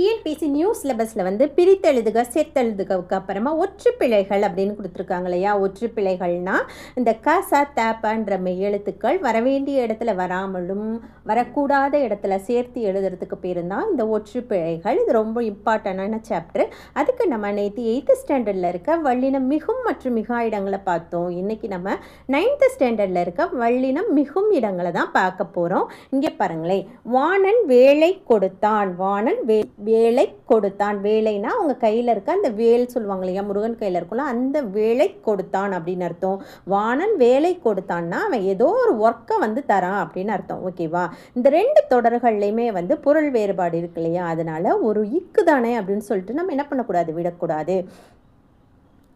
TNPSC new சிலபஸில் வந்து பிரித்தெழுதுக சேர்த்தெழுதுகவுக்கு அப்புறமா ஒற்று பிழைகள் அப்படின்னு கொடுத்துருக்காங்க இல்லையா ஒற்று பிழைகள்னா இந்த க ச தப்பன்ற மெய் எழுத்துக்கள் வரவேண்டிய இடத்துல வராமலும் வரக்கூடாத இடத்துல சேர்த்து எழுதுறதுக்கு பேர் தான் இந்த ஒற்று பிழைகள் இது ரொம்ப இம்பார்ட்டண்டான சாப்டர். அதுக்கு நம்ம நேற்று எயித்து ஸ்டாண்டர்டில் இருக்க வள்ளினம் மிகும் மற்றும் மிகா இடங்களை பார்த்தோம். இன்றைக்கி நம்ம நைன்த்து ஸ்டாண்டர்டில் இருக்க வள்ளினம் மிகும் இடங்களை தான் பார்க்க போகிறோம் இங்கே பாருங்களேன். வாணன் வேலை கொடுத்தான். வாணன் வே வேலை கொடுத்தான். வேலைனா அவங்க கையில் இருக்க அந்த வேல் சொல்லுவாங்க இல்லையா முருகன் கையில் இருக்கும்ல அந்த வேலை கொடுத்தான் அப்படின்னு அர்த்தம். வானன் வேலை கொடுத்தான்னா அவன் ஏதோ ஒரு ஒர்க்கை வந்து தரான் அப்படின்னு அர்த்தம். ஓகேவா இந்த ரெண்டு தொடர்கள்லையுமே வந்து பொருள் வேறுபாடு இருக்கு இல்லையா அதனால ஒரு இக்கு தானே அப்படின்னு சொல்லிட்டு நம்ம என்ன பண்ணக்கூடாது? விடக்கூடாது.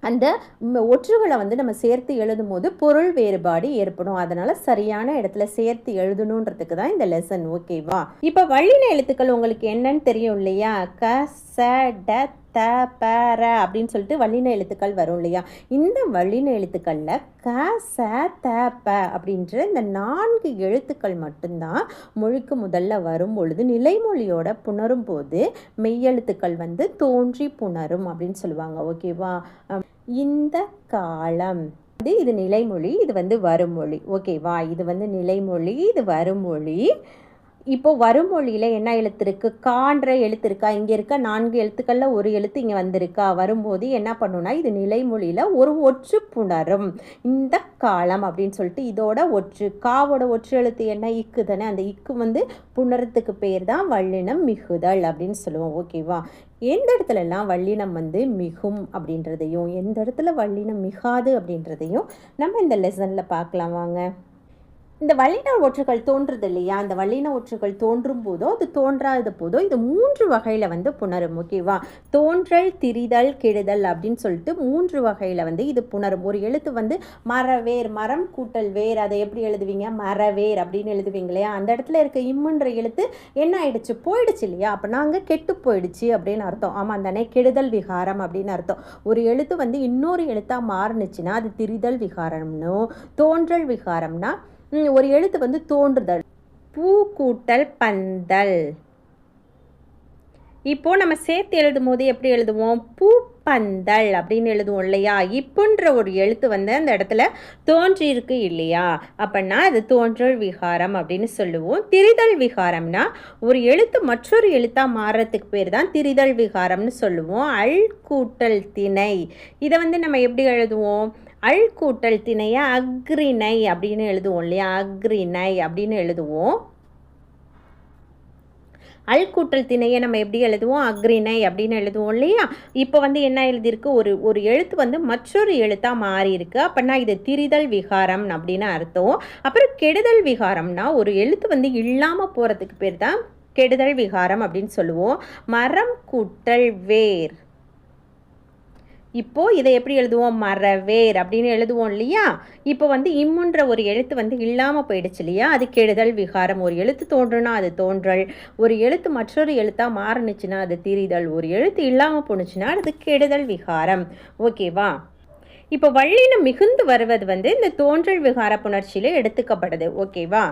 அந்த ஒற்றுகளை வந்து நம்ம சேர்த்து எழுதும் போது பொருள் வேறுபாடு ஏற்படும். அதனால சரியான இடத்துல சேர்த்து எழுதணுன்றதுக்கு தான் இந்த லெசன் ஓகேவா இப்போ வள்ளின எழுத்துக்கள் உங்களுக்கு என்னன்னு தெரியும் இல்லையா? க ச ட த ப ர அப்படின்னு சொல்லிட்டு வள்ளின எழுத்துக்கள் வரும் இல்லையா? இந்த வள்ளின எழுத்துக்களில் க ச த ப அப்படின்ற இந்த நான்கு எழுத்துக்கள் மட்டும்தான் மொழிக்கு முதல்ல வரும் பொழுது நிலைமொழியோட புணரும் போது மெய்யெழுத்துக்கள் வந்து தோன்றி புணரும் அப்படின்னு சொல்லுவாங்க ஓகேவா இந்த காலம். இது இது நிலைமொழி இது வந்து வருமொழி ஓகேவா இது வந்து நிலைமொழி இது வருமொழி இப்போ வருமொழியில் என்ன எழுத்துருக்கு? கான்ற எழுத்து இருக்கா இங்கே இருக்க நான்கு எழுத்துக்களில் ஒரு எழுத்து இங்கே வந்திருக்கா? வரும்போது என்ன பண்ணுன்னா இது நிலைமொழியில் ஒரு ஒற்று புணரும். இந்த காலம் அப்படின்னு சொல்லிட்டு இதோட ஒற்று காவோட ஒற்று எழுத்து என்ன? இக்கு தானே. அந்த இக்கு வந்து புணரத்துக்கு பேர் தான் வல்லினம் மிகுதல் அப்படின்னு சொல்லுவோம். ஓகேவா எந்த இடத்துலலாம் வல்லினம் வந்து மிகும் அப்படின்றதையும் எந்த இடத்துல வல்லினம் மிகாது அப்படின்றதையும் நம்ம இந்த லெசனில் பார்க்கலாம் வாங்க. இந்த வல்லின ஒற்றுகள் தோன்றுது இல்லையா? அந்த வல்லின ஒற்றுகள் தோன்றும் போதோ அது தோன்றாத போதோ இது மூன்று வகையில் வந்து புணரும். ஓகேவா தோன்றல் திரிதல் கெடுதல் அப்படின்னு சொல்லிட்டு மூன்று வகையில் வந்து இது புணரும். ஒரு எழுத்து வந்து மரவேர் மரம் கூட்டல் வேர் அதை எப்படி எழுதுவீங்க? மரவேர் அப்படின்னு எழுதுவீங்க இல்லையா? அந்த இடத்துல இருக்க இம்முன்ற எழுத்து என்ன ஆயிடுச்சு? போயிடுச்சு இல்லையா? அப்போ நாங்கள் கெட்டு போயிடுச்சு அப்படின்னு அர்த்தம். ஆமாம் தானே கெடுதல் விகாரம் அப்படின்னு அர்த்தம். ஒரு எழுத்து வந்து இன்னொரு எழுத்தாக மாறுனுச்சுன்னா அது திரிதல் விகாரம்னு தோன்றல் விகாரம்னா ஒரு எழுத்து வந்து தோன்றுதல். பூ கூட்டல் பந்தல். இப்போ நம்ம சேர்த்து எழுதும் போது எப்படி எழுதுவோம்? பூ பந்தல் அப்படின்னு எழுதுவோம் இல்லையா? இப்புன்ற ஒரு எழுத்து வந்து அந்த இடத்துல தோன்றியிருக்கு இல்லையா? அப்படின்னா அது தோன்றல் விகாரம் அப்படின்னு சொல்லுவோம். திரிதல் விகாரம்னா ஒரு எழுத்து மற்றொரு எழுத்தாக மாறுறதுக்கு பேர் தான் திரிதல் விகாரம்னு சொல்லுவோம். அல் கூட்டல் திணை. இதை வந்து நம்ம எப்படி எழுதுவோம்? அல் கூட்டல் திணையை அக்ரிணை அப்படின்னு எழுதுவோம் இல்லையா? அக்ரிணை அப்படின்னு எழுதுவோம். அல் கூட்டல் திணையை நம்ம எப்படி எழுதுவோம்? அக்ரிணை அப்படின்னு எழுதுவோம் இல்லையா? இப்போ வந்து என்ன எழுதியிருக்கு? ஒரு ஒரு எழுத்து வந்து மற்றொரு எழுத்தாக மாறி இருக்கு அப்படின்னா இது திரிதல் விகாரம் அப்படின்னு அர்த்தம். அப்புறம் கெடுதல் விகாரம்னா ஒரு எழுத்து வந்து இல்லாமல் போகிறதுக்கு பேர் தான் கெடுதல் விகாரம் அப்படின்னு சொல்லுவோம். மரம் கூட்டல் வேர். இப்போது இதை எப்படி எழுதுவோம்? மரவேர் அப்படின்னு எழுதுவோம் இல்லையா? இப்போ வந்து இம்முன்ற ஒரு எழுத்து வந்து இல்லாமல் போயிடுச்சு இல்லையா? அது கெடுதல் விகாரம். ஒரு எழுத்து தோன்றுனா அது தோன்றல். ஒரு எழுத்து மற்றொரு எழுத்தாக மாறுனுச்சுன்னா அது திரிதல். ஒரு எழுத்து இல்லாமல் போணுச்சுன்னா அது கெடுதல் விகாரம். ஓகேவா இப்போ வள்ளினம் மிகுந்து வருவது வந்து இந்த தோன்றல் விகார புணர்ச்சியில் எடுத்துக்கப்படுது. ஓகேவா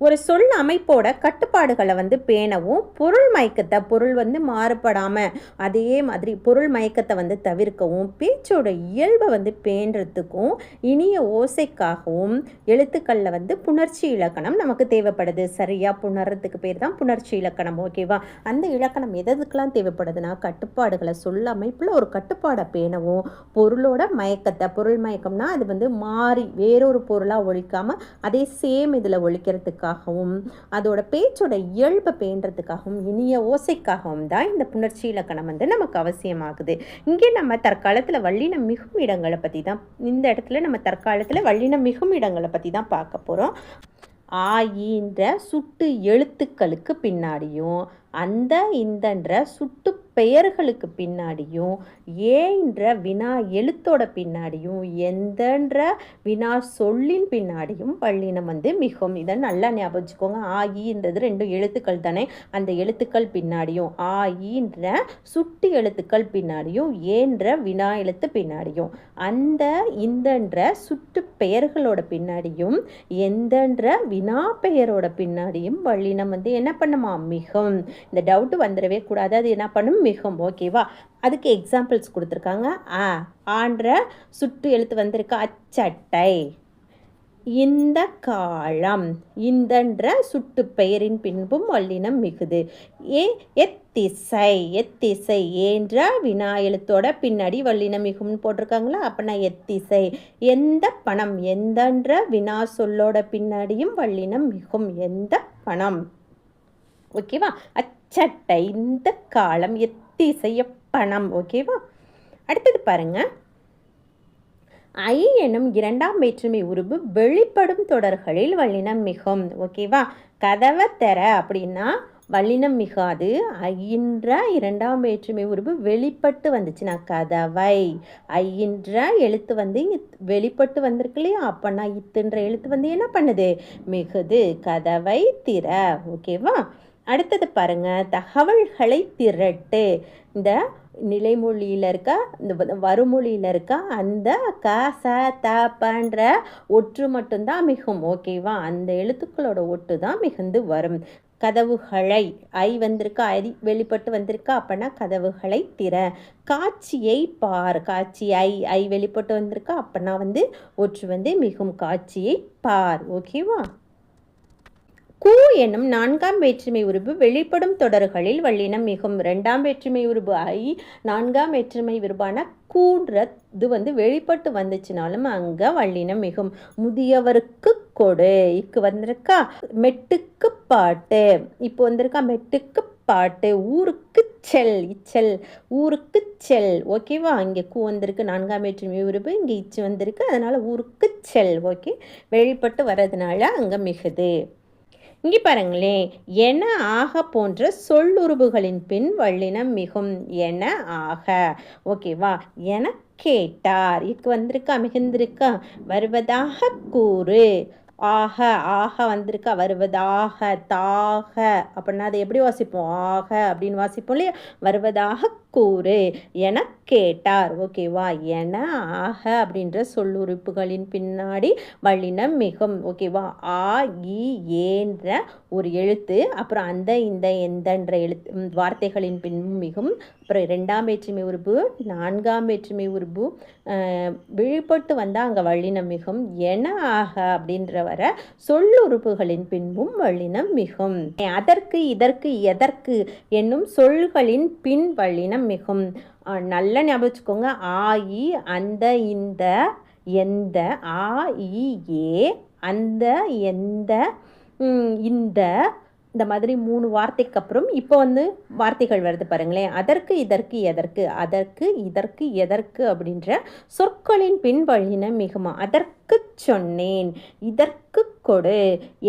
ஒரு சொல் அமைப்போட கட்டுப்பாடுகளை வந்து பேணவும் பொருள் மயக்கத்தை பொருள் வந்து மாறுபடாமல் அதே மாதிரி பொருள் மயக்கத்தை வந்து தவிர்க்கவும் பேச்சோட இயல்பை வந்து பேணுறதுக்கும் இனிய ஓசைக்காகவும் எழுத்துக்களில் வந்து புணர்ச்சி இலக்கணம் நமக்கு தேவைப்படுது. சரியாக புணர்றதுக்கு பேர் தான் புணர்ச்சி இலக்கணம் ஓகேவா அந்த இலக்கணம் எதுக்கெல்லாம் தேவைப்படுதுன்னா கட்டுப்பாடுகளை சொல் அமைப்பில் ஒரு கட்டுப்பாடை பேணவும் பொருளோட மயக்கத்தை பொருள் மயக்கம்னா அது வந்து மாறி வேறொரு பொருளாக ஒழிக்காமல் அதே சேம் இதில் ஒழிக்கிறதுக்காகவும் அதோட பேச்சோட இயல்பை பேணுறதுக்காகவும் இனிய ஓசைக்காகவும் தான் இந்த புணர்ச்சி இலக்கணம் வந்து நமக்கு அவசியமாகுது. இங்கே நம்ம தற்காலத்தில் வள்ளினம் மிகும் இடங்களை பற்றி தான் இந்த இடத்துல நம்ம தற்காலத்தில் வள்ளினம் மிகும் இடங்களை பற்றி தான் பார்க்க போகிறோம் ஆயின்ற சுட்டு எழுத்துக்களுக்கு பின்னாடியும் அந்த இந்தன்ற சுட்டு பெயர்களுக்கு பின்னாடியும் ஏன்ற வினா எழுத்தோட பின்னாடியும் எந்தன்ற வினா சொல்லின் பின்னாடியும் பள்ளினம் வந்து மிகும் இதை நல்லா ஞாபகம் வச்சுக்கோங்க ஆ ரெண்டும் எழுத்துக்கள் தானே அந்த எழுத்துக்கள் பின்னாடியும் ஆயின்ற சுட்டி சுட்டு எழுத்துக்கள் பின்னாடியும் ஏன்ற வினா எழுத்து பின்னாடியும் அந்த இந்தன்ற சுட்டு பெயர்களோட பின்னாடியும் எந்தன்ற வினா பெயரோட பின்னாடியும் பள்ளினம் வந்து என்ன பண்ணுமா? மிகும் இந்த டவுட்டு வந்துடவே கூடாது. அது என்ன பண்ணும்? மிகும் ஓகேவா? அதுக்கு எக்ஸாம்பிள்ஸ் கொடுத்துருக்காங்க. ஆ ஆன்ற சுட்டு எழுத்து வந்திருக்கு. அச்சட்டை. இந்த காலம் இந்தன்ற சுட்டு பெயரின் பின்பும் வல்லினம் மிகுது. ஏ எத்திசை எத்திசை ஏன்ற வினா எழுத்தோட பின்னாடி வல்லினம் மிகும்னு போட்டிருக்காங்களா? அப்போனா எத்திசை. எந்த பணம் எந்தன்ற வினா சொல்லோட பின்னாடியும் வல்லினம் மிகும். எந்த பணம்? ஓகேவா? சட்டை இந்த காலம் எத்திசைய பணம் ஓகேவா? அடுத்தது பாருங்க. ஐ எனும் இரண்டாம் வேற்றுமை உருவு வெளிப்படும் தொடர்களில் வல்லினம் மிகும் ஓகேவா? கதவை தர அப்படின்னா வல்லினம் மிகாது. ஐயின்ற இரண்டாம் வேற்றுமை உருவு வெளிப்பட்டு வந்துச்சுன்னா கதவை. ஐயின்ற எழுத்து வந்து இத்- வெளிப்பட்டு வந்திருக்கு இல்லையா? அப்போனா இத்துன்ற எழுத்து வந்து என்ன பண்ணுது? மிகுது. கதவை திற ஓகேவா? அடுத்தது பாருங்க தகவல்களை திரட்டு. இந்த நிலைமொழியில் இருக்க இந்த வருமொழியில் இருக்க அந்த க ச த பன்ற ஒற்று மட்டும்தான் மிகும் ஓகேவா? அந்த எழுத்துக்களோட ஒட்டு தான் மிகுந்து வரும். கதவுகளை ஐ வந்திருக்கா ஐ வெளிப்பட்டு வந்திருக்கா அப்படின்னா கதவுகளை திற. காட்சியை பார் காட்சி ஐ ஐ வெளிப்பட்டு வந்திருக்கா அப்படின்னா வந்து ஒற்று வந்து மிகும். காட்சியை பார் ஓகேவா? கூ என்னும் நான்காம் வேற்றுமை உருபு வெளிப்படும் தொடர்களில் வல்லினம் மிகும். ரெண்டாம் வேற்றுமை உருபு ஐ நான்காம் வேற்றுமை உருபான கூன்ற இது வந்து வெளிப்பட்டு வந்துச்சுனாலும் அங்கே வல்லினம் மிகும். முதியவருக்கு கொடு. இக்கு வந்திருக்கா? மெட்டுக்கு பாட்டு. இப்போ வந்திருக்கா மெட்டுக்கு பாட்டு. ஊருக்கு செல். இச்செல். ஊருக்கு செல். ஓகேவா இங்கே கூ வந்திருக்கு நான்காம் வேற்றுமை உருபு. இங்கே இச்சு வந்திருக்கு. அதனால் ஊருக்கு செல். ஓகே. வெளிப்பட்டு வர்றதுனால அங்கே மிகுது. இங்கே பாருங்களேன் என ஆக போன்ற சொல்லுருபுகளின் பின் வள்ளினம் மிகும் என ஆக. ஓகேவா என கேட்டார். இக்கு வந்திருக்கா மிகுந்திருக்கா? வருவதாக கூறு. ஆக ஆக வந்திருக்கா வருவதாக தாக. அப்படின்னா அதை எப்படி வாசிப்போம்? ஆக அப்படின்னு வாசிப்போம் இல்லையா? வருவதாக கூறு. என கேட்டார். ஓகேவா? என ஆக அப்படின்ற சொல்லுறுப்புகளின் பின்னாடி வள்ளினம் மிகும். ஓகேவா? ஆ இ ஏன்ற ஒரு எழுத்து அப்புறம் அந்த இந்த எந்தன்ற எழுத்து வார்த்தைகளின் பின் மிகும். அப்புறம் ரெண்டாம் வேற்றுமை உறுப்பு நான்காம் வேற்றுமை உறுப்பு விழிப்பட்டு வந்தால் அங்கே வள்ளினம் மிகும். என ஆக அப்படின்ற வர சொல்லுறுப்புகளின் பின்பும் வள்ளினம் மிகும். அதற்கு இதற்கு எதற்கு என்னும் சொல்களின் பின் வள்ளினம் வல்லினம் மிகும். நல்ல நல்லா ஞாபகம் வச்சுக்கோங்க. ஆ இ அந்த இந்த எந்த ஆ இ ஏ அந்த எந்த இந்த இந்த மாதிரி மூணு வார்த்தைக்கு அப்புறம் இப்போ வந்து வார்த்தைகள் வருது பாருங்களேன். அதற்கு இதற்கு எதற்கு அதற்கு இதற்கு எதற்கு அப்படின்ற சொற்களின் பின் மிகுமா. அதற்கு சொன்னேன் இதற்கு கொடு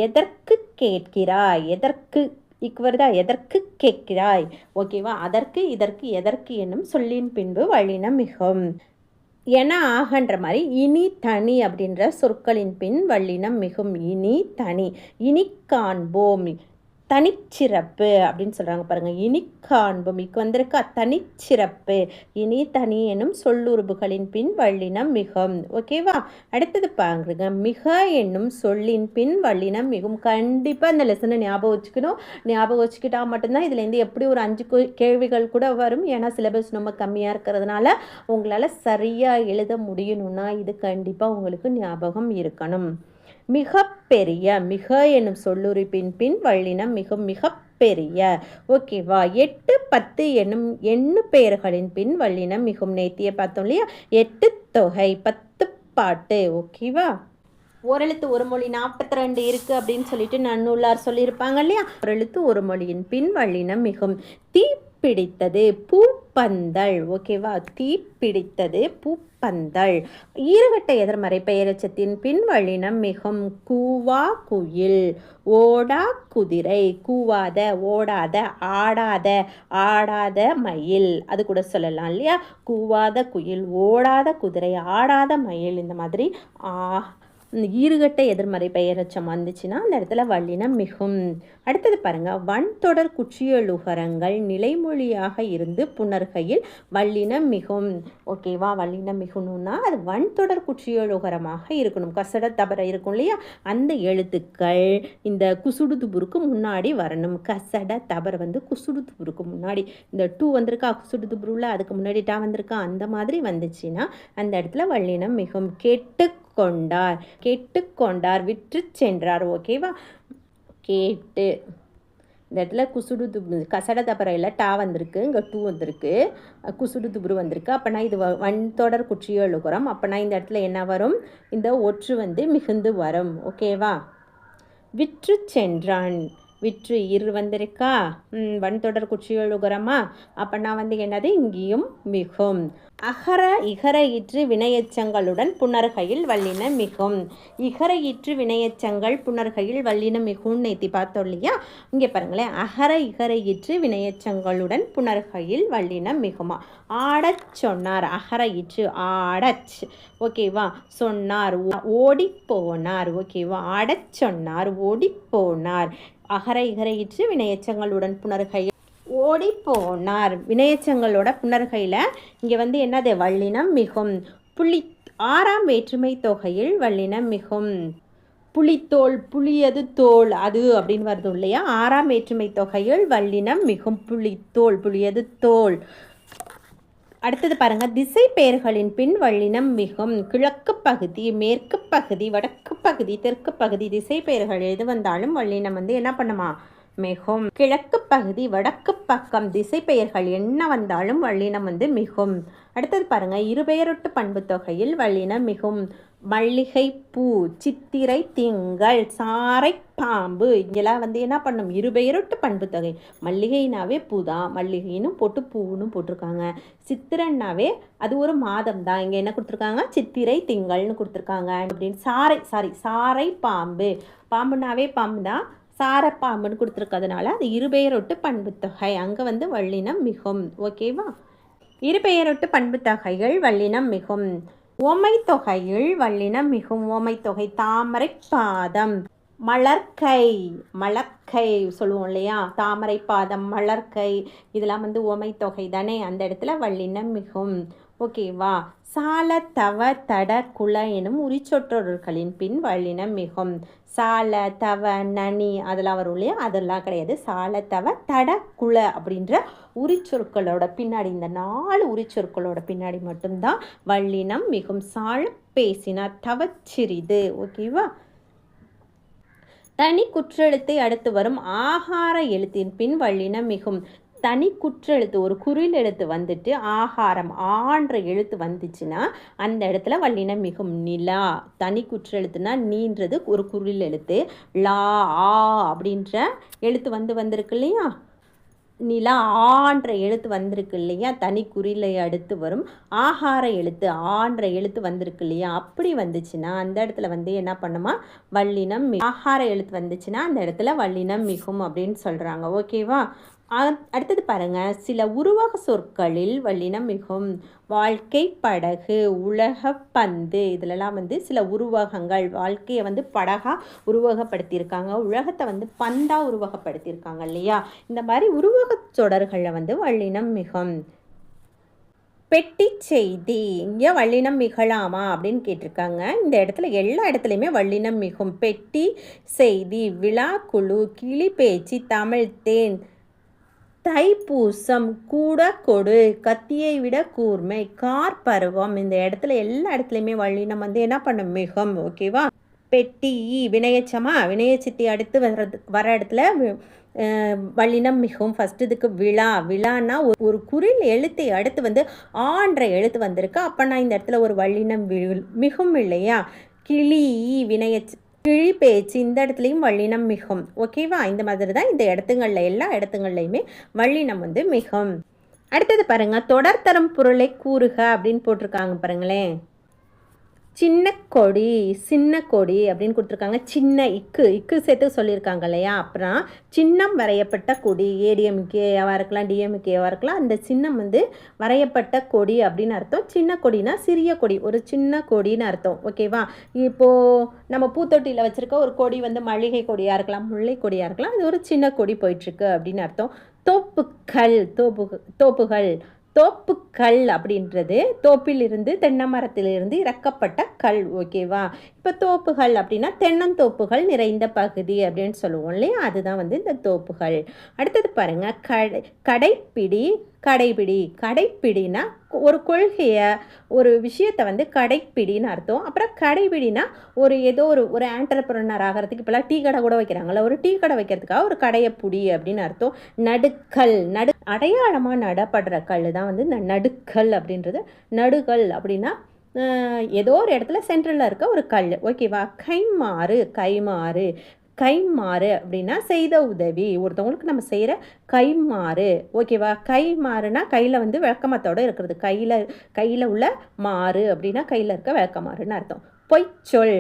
எதற்கு கேட்கிறாய் எதற்கு இக்குவர்தா? எதற்கு கேட்கிறாய்? ஓகேவா? அதற்கு இதற்கு எதற்கு என்னும் சொல்லின் பின்பு வழின மிகும். என ஆகன்ற மாதிரி இனி தனி அப்படின்ற சொற்களின் பின் வள்ளினம் மிகும். இனி தனி. இனி காண்போம். தனிச்சிறப்பு அப்படின்னு சொல்கிறாங்க பாருங்கள் இனி காண்போம் இக்கு வந்திருக்கா தனிச்சிறப்பு. இனி தனி எனும் சொல்லுறுப்புகளின் பின் வள்ளினம் மிகும். ஓகேவா அடுத்தது பாருங்க. மிக என்னும் சொல்லின் பின் வள்ளினம் மிகும். கண்டிப்பாக அந்த லெசனை ஞாபகம் வச்சுக்கணும். ஞாபகம் வச்சுக்கிட்டா மட்டும்தான் இதுலேருந்து எப்படி ஒரு அஞ்சு கேள்விகள் கூட வரும். ஏன்னா சிலபஸ் ரொம்ப கம்மியாக இருக்கிறதுனால உங்களால் சரியாக எழுத முடியணும்னா இது கண்டிப்பாக உங்களுக்கு ஞாபகம் இருக்கணும். மிக பெரிய மிக எனும் சொல்லுறுப்பின் பின் வள்ளினம் மிக மிக பெரிய ஓகேவா எட்டு பத்து என்னும் எண்ணு பெயர்களின் பின் வள்ளினம் மிகும் நேத்திய பார்த்தோம் இல்லையா? எட்டு தொகை பத்து பாட்டு. ஓகேவா ஓரெழுத்து ஒரு மொழி நாற்பத்தி ரெண்டு இருக்குது அப்படின்னு சொல்லிட்டு நன்னூலார் சொல்லியிருப்பாங்க இல்லையா? ஓரெழுத்து ஒரு மொழியின் பின் வள்ளினம் மிகும். தீ பிடித்தது பூப்பந்தல் ஓகேவா தீ பிடித்தது பூப்பந்தல் ஈரகட்ட எதிர்மறை பெயரச்சத்தின் பின்வழினம் மிகும் கூவா குயில். ஓடா குதிரை. கூவாத ஓடாத ஆடாத ஆடாத மயில். அது கூட சொல்லலாம் இல்லையா? கூவாத குயில் ஓடாத குதிரை ஆடாத மயில். இந்த மாதிரி ஆ ஈறுகட்ட எதிர்மறை பெயரச்சம் வந்துச்சுன்னா அந்த இடத்துல வல்லினம் மிகும். அடுத்தது பாருங்கள் வன் தொடர் நிலைமொழியாக இருந்து புணர்கையில் வல்லினம் மிகும். ஓகேவா வல்லினம் மிகுணும்னா அது வன் தொடர் இருக்கணும். கசட தபர இருக்கும் இல்லையா? அந்த எழுத்துக்கள் இந்த குசுடு துபுருக்கு முன்னாடி வரணும். கசட தபர வந்து குசுடு துபுருக்கு முன்னாடி. இந்த டூ வந்திருக்கா குசுடு துபுருல அதுக்கு முன்னாடி டா வந்திருக்கா அந்த மாதிரி வந்துச்சுன்னா அந்த இடத்துல வல்லினம் மிகும். கெட்டு கொண்டார். கெட்டுக்கொண்டார் விற்று சென்றார். ஓகேவா கேட்டு. இந்த இடத்துல குசுடு துபு கசட தபரையில் டா வந்திருக்கு இங்கே டூ வந்திருக்கு. குசுடு துபுரு வந்திருக்கு. அப்போனா இது வ- வன் தொடர் குற்றியோ எழுகுறோம். அப்போனா இந்த இடத்துல என்ன வரும்? இந்த ஒற்று வந்து மிகுந்து வரும். ஓகேவா விற்று சென்றான். விற்று இரு வந்திருக்கா? ம், வன்தொடர் தொடர் அப்படின்னா வந்து என்னது? இங்கேயும் மிகும். அகர இகர இற்று வினையச்சங்களுடன் புணர்கையில் வல்லின மிகும். இகர இற்று வினையச்சங்கள் புணர்கையில் வல்லின மிகும்னு நேத்தி பார்த்தோம் இல்லையா இங்கே பாருங்களேன் அகர இகர இற்று வினையச்சங்களுடன் புணர்கையில் வல்லின மிகுமா? ஆடச் சொன்னார் அகர இற்று ஆடச். ஓகேவா சொன்னார் ஓ- போனார். ஓகேவா ஆடச் சொன்னார் ஓடிப் போனார். அகர இகரையிற்று வினையச்சங்களுடன் புணர்கையில் ஓடி போனார் வினையச்சங்களோட புணர்கையில் இங்கே வந்து என்னது? வள்ளினம் மிகும். புள்ளி ஆறாம் வேற்றுமை தொகையில் வல்லினம் மிகும். புலித்தோல் புளியது தோல் அது அப்படின்னு வருது இல்லையா? ஆறாம் வேற்றுமை தொகையில் வல்லினம் மிகும். புலித்தோல் புளியது தோல். அடுத்தது பாருங்க திசை பெயர்களின் பின் வள்ளினம் மிகும். கிழக்கு பகுதி மேற்கு பகுதி வடக்கு பகுதி தெற்கு பகுதி திசை பெயர்கள் எது வந்தாலும் வள்ளினம் வந்து என்ன பண்ணுமா? மிகும். கிழக்கு பகுதி வடக்கு பக்கம் திசை பெயர்கள் என்ன வந்தாலும் வள்ளினம் வந்து மிகும். அடுத்தது பாருங்க இருபெயரொட்டு பண்பு தொகையில் வள்ளினம் மிகும். மல்லிகை பூ சித்திரை திங்கள் சாரை பாம்பு இங்கெல்லாம் வந்து என்ன பண்ணும்? இருபெயரொட்டு பண்பு தொகை மல்லிகைனாவே பூ தான் மல்லிகைன்னு போட்டு பூன்னு போட்டிருக்காங்க. சித்திரன்னாவே அது ஒரு மாதம் தான் இங்கே என்ன கொடுத்துருக்காங்க? சித்திரை திங்கள்னு கொடுத்துருக்காங்க அப்படின்னு சாரை சாரி சாரை பாம்பு. பாம்புனாவே பாம்பு தான் சாரப்பாம்புன்னு கொடுத்துருக்கறதுனால அது இருபெயரொட்டு பண்பு தொகை அங்கே வந்து வள்ளினம் மிகும். ஓகேவா இருபெயரொட்டு பண்பு தொகைகள் வள்ளினம் மிகும். ஓமை தொகையில் வல்லினம் மிகும் ஓமை தாமரை பாதம் மலர்க்கை மலர்க்கை சொல்லுவோம் இல்லையா? தாமரை பாதம் மலர்க்கை இதெல்லாம் வந்து ஓமை தொகை தானே அந்த இடத்துல வல்லினம் மிகும். ஓகேவா சால தவ தட குல எனும் உரிச்சொற்றொடர்களின் பின் வழினம் மிகும். சால தவ நனி அதெல்லாம் வரும் இல்லையா? அதெல்லாம் கிடையாது. சால தவ தட குல அப்படின்ற உரிச்சொற்களோட பின்னாடி இந்த நாலு உரிச்சொற்களோட பின்னாடி மட்டும்தான் வள்ளினம் மிகும். சால பேசினார் தவச்சிறிது. ஓகேவா தனி குற்றெழுத்தை அடுத்து வரும் ஆகார எழுத்தின் பின் வள்ளினம் மிகும். தனி குற்றெழுத்து ஒரு குறில் எழுத்து வந்துட்டு ஆகாரம் ஆன்ற எழுத்து வந்துச்சுன்னா அந்த இடத்துல வல்லினம் மிகும். நிலா தனி குற்றெழுத்துனா நீன்றது ஒரு குறில் எழுத்து. லா ஆ அப்படின்ற எழுத்து வந்து வந்திருக்கு இல்லையா? நிலா ஆன்ற எழுத்து வந்திருக்கு இல்லையா? தனி குறிலை அடுத்து வரும். ஆகார எழுத்து ஆன்ற எழுத்து வந்திருக்கு இல்லையா? அப்படி வந்துச்சுன்னா அந்த இடத்துல வந்து என்ன பண்ணுமா? வல்லினம் ஆகார எழுத்து வந்துச்சுன்னா அந்த இடத்துல வல்லினம் மிகும் அப்படின்னு சொல்கிறாங்க ஓகேவா? அடுத்தது பாருங்க. சில உருவக சொற்களில் வல்லினம் மிகும். வாழ்க்கை படகு உலக பந்து. இதுலலாம் வந்து சில உருவகங்கள். வாழ்க்கையை வந்து படகா உருவகப்படுத்தியிருக்காங்க. உலகத்தை வந்து பந்தா உருவகப்படுத்தியிருக்காங்க இல்லையா? இந்த மாதிரி உருவகச் தொடர்களில் வந்து வல்லினம் மிகும். பெட்டி செய்தி. இங்கே வல்லினம் மிகலாமா அப்படின்னு கேட்டிருக்காங்க. இந்த இடத்துல எல்லா இடத்துலையுமே வல்லினம் மிகும். பெட்டி செய்தி விழாக்குழு கிளி பேச்சு தமிழ் தேன் தைப்பூசம் கூட கொடு. கத்தியை விட கூர்மை. கார் பருவம். இந்த இடத்துல எல்லா இடத்துலையுமே வள்ளினம் வந்து என்ன பண்ணும் மிகும். ஓகேவா பெட்டி வினையச்சமா? வினயச்சித்தி அடுத்து வர்றது வர இடத்துல வள்ளினம் மிகவும் ஃபஸ்ட் இதுக்கு விழா. விழான்னா ஒரு- ஒரு குறில் எழுத்தை அடுத்து வந்து ஆன்ற எழுத்து வந்திருக்கு. அப்போ நான் இந்த இடத்துல ஒரு வள்ளினம் விழு மிகும் இல்லையா? கிளி வினையச் கிழி பேச்சு இந்த இடத்துலையும் வள்ளினம் மிகும். ஓகேவா இந்த மாதிரி தான் இந்த இடத்துங்களில் எல்லா இடத்துங்கள்லையுமே வள்ளினம் வந்து மிகும். அடுத்தது பாருங்க தொடர்தரம் பொருளை கூறுக அப்படின்னு போட்டிருக்காங்க பாருங்களேன். சின்ன கொடி சின்ன கொடி அப்படின்னு கொடுத்துருக்காங்க. சின்ன இக்கு இக்கு சேர்த்து சொல்லியிருக்காங்க இல்லையா? அப்புறம் சின்னம் வரையப்பட்ட கொடி ஏடிஎம்கேவாக இருக்கலாம் டிஎம்கேவாக இருக்கலாம். அந்த சின்னம் வந்து வரையப்பட்ட கொடி அப்படின்னு அர்த்தம். சின்ன கொடினா சிறிய கொடி ஒரு சின்ன கொடின்னு அர்த்தம். ஓகேவா இப்போது நம்ம பூத்தொட்டியில் வச்சுருக்க ஒரு கொடி வந்து மளிகை கொடியாக இருக்கலாம் முல்லை கொடியாக இருக்கலாம். அது ஒரு சின்ன கொடி போயிட்டுருக்கு அப்படின்னு அர்த்தம். தோப்புக்கள் தோப்பு தோப்புகள். தோப்புக்கல் அப்படின்றது தோப்பிலிருந்து தென்னை மரத்திலிருந்து இறக்கப்பட்ட கல் ஓகேவா இப்போ தோப்புகள் அப்படின்னா தென்னந்தோப்புகள் நிறைந்த பகுதி அப்படின்னு சொல்லுவோம் இல்லையா? அதுதான் வந்து இந்த தோப்புகள். அடுத்தது பாருங்கள் கடை கடைப்பிடி கடைபிடி. கடைப்பிடினா ஒரு கொள்கையை ஒரு விஷயத்தை வந்து கடைப்பிடின்னு அர்த்தம். அப்புறம் கடைபிடினா ஒரு ஏதோ ஒரு ஒரு ஆண்டர்பிரனர் ஆகிறதுக்கு இப்போலாம் டீ கடை கூட வைக்கிறாங்களா ஒரு டீ கடை வைக்கிறதுக்காக ஒரு கடையை புடி அப்படின்னு அர்த்தம். நடுக்கல் நடு அடையாளமாக நடப்படுற கல் தான் வந்து இந்த நடுக்கல் அப்படின்றது. நடுகல் அப்படின்னா ஏதோ ஒரு இடத்துல சென்ட்ரலில் இருக்க ஒரு கல் ஓகேவா? கைமாறு கைமாறு கைமாறு அப்படின்னா செய்த உதவி. ஒருத்தவங்களுக்கு நம்ம செய்கிற கைமாறு ஓகேவா கைமாறுனா கையில் வந்து விளக்கமத்தோடு இருக்கிறது. கையில் கையில் உள்ள மாறு அப்படின்னா கையில் இருக்க விளக்கமாறுன்னு அர்த்தம். பொய்ச்சொல்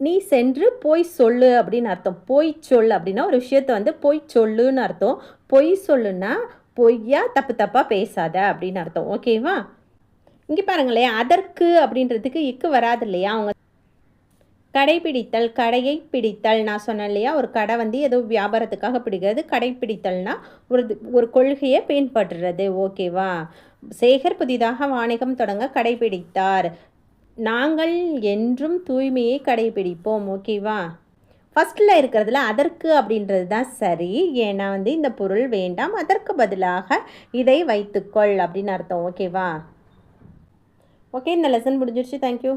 நீ சென்று போய் சொல்லு அப்படின்னு அர்த்தம். பொய் சொல் அப்படின்னா ஒரு விஷயத்த வந்து பொய் சொல்லுன்னு அர்த்தம். பொய் சொல்லுன்னா பொய்யா தப்பு தப்பாக பேசாத அப்படின்னு அர்த்தம். ஓகேவா இங்கே பாருங்களேன். அதற்கு அப்படின்றதுக்கு இக்கு வராது இல்லையா? அவங்க கடைபிடித்தல் கடையை பிடித்தல். நான் சொன்னேன் இல்லையா? ஒரு கடை வந்து ஏதோ வியாபாரத்துக்காக பிடிக்கிறது. கடைப்பிடித்தல்னா ஒரு ஒரு கொள்கையை பின்பற்றுறது. ஓகேவா? சேகர் புதிதாக வாணிகம் தொடங்க கடைபிடித்தார். நாங்கள் என்றும் தூய்மையை கடைபிடிப்போம். ஓகேவா? ஃபஸ்ட்டில் இருக்கிறதுல அதற்கு அப்படின்றது தான் சரி. ஏன்னா வந்து இந்த பொருள் வேண்டாம். அதற்கு பதிலாக இதை வைத்துக்கொள் அப்படின்னு அர்த்தம். ஓகேவா? ஓகே இந்த லெசன் முடிஞ்சிருச்சு. தேங்க்யூ